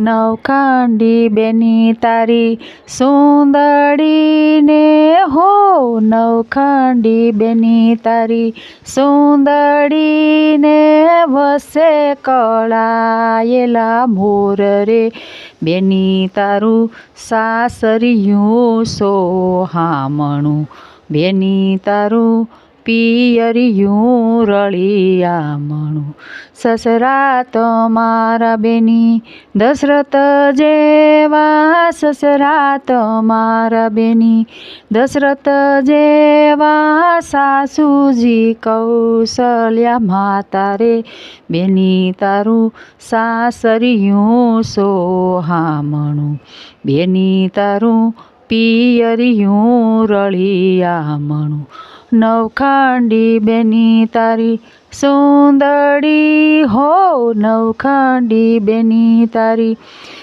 નવખંડી બેની તારી સુંદડીને હો, નવખંડી બેની તારી સુંદડીને વસે કળાયેલા મોર રે. બેની તારું સાસરિયું સોહામણું, બેની તારું પિયરિયું રળિયામણું સસરા તમારા બેની દશરથ જેવા, સસરા તમારા બેની દશરથ જેવા, સાસુજી કૌશલ્યા માતા રે બેની તારું સાસરિયું સોહામણું બેની તારું પિયરિયું રળિયામણું નવખંડી બેની તારી સુંદડી. હો, નવખંડી બેની તારી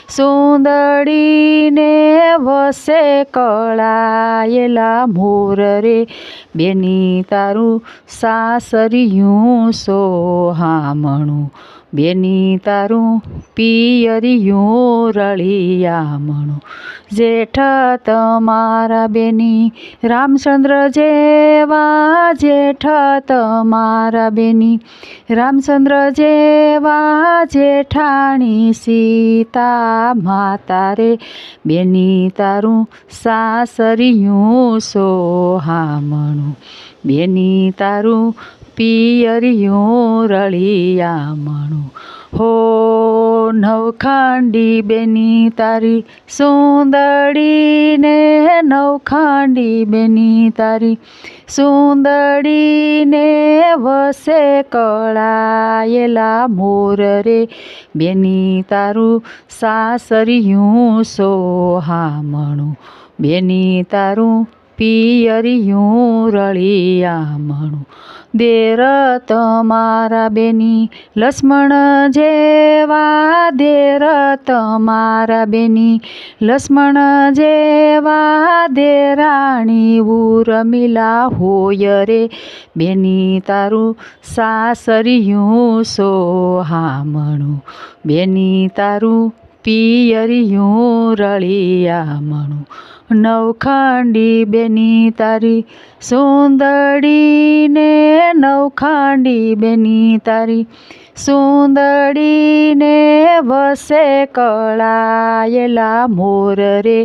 સુંદડીને વસે કળાયેલા મોર રે. બેની તારું સાસરિયું સોહામણું બેની તારું પિયરિયું રળિયામણું. જેઠ તમારા બેની રામચંદ્ર જેવા, જેઠ તમારા બેની રામચંદ્ર જેવા, જેઠાણી સીતા માતા રે બેની તારું સાસરિયું સોહામણું. બેની તારું પિયરિયું રળિયામણું હો નવખાંડી બેની તારી સુંદડીને નવખાંડી બેની તારી સુંદડીને વસે કળાયેલા મોર રે. બેની તારું સાસરિયું સોહામણું બેની તારું પિયરિયું રળિયામણું દેર તમારા બેની લક્ષ્મણ જેવા, દેર તમારા બેની લક્ષ્મણ જેવા, દેરાણી ઉર્મિલા હોય રે. બેની તારું સાસરિયું સોહામણું, બેની તારું પિયરિયું રળિયામણું. નવખંડી બેની તારી સુંદડીને નવખંડી બેની તારી સુંદડીને વસે કળાયેલા મોર રે.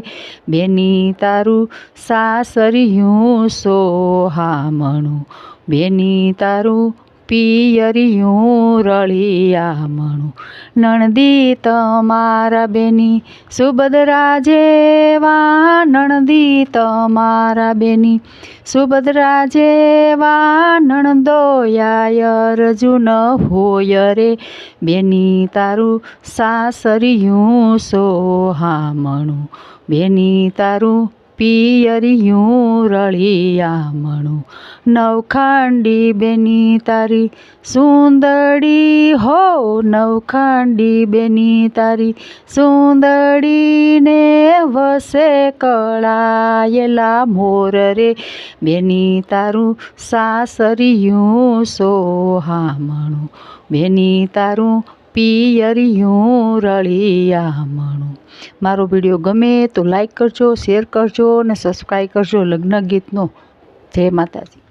બેની તારું સાસરિયું સોહામણું બેની તારું પિયરિયું રળિયામણું નણદી તમારા બેની સુભદ્રા જેવા નણદી તમારા બેની સુભદ્રા જેવા નણદોયા અર્જુન હોય રે. બેની તારું સાસરિયું સોહામણું બેની તારું પિયરિયું રળિયામણું નવખાંડી બેની તારી સુંદડી હો, નવખાંડી બેની તારી સુંદડીને વસે કળાયેલા મોર રે. બેની તારું સાસરિયું સોહામણું બેની તારું પિયરિયું રળિયામણું મારો વીડિયો ગમે તો લાઈક કરજો શેર કરજો અને સબસ્ક્રાઈબ કરજો લગ્ન ગીતનો જય માતાજી.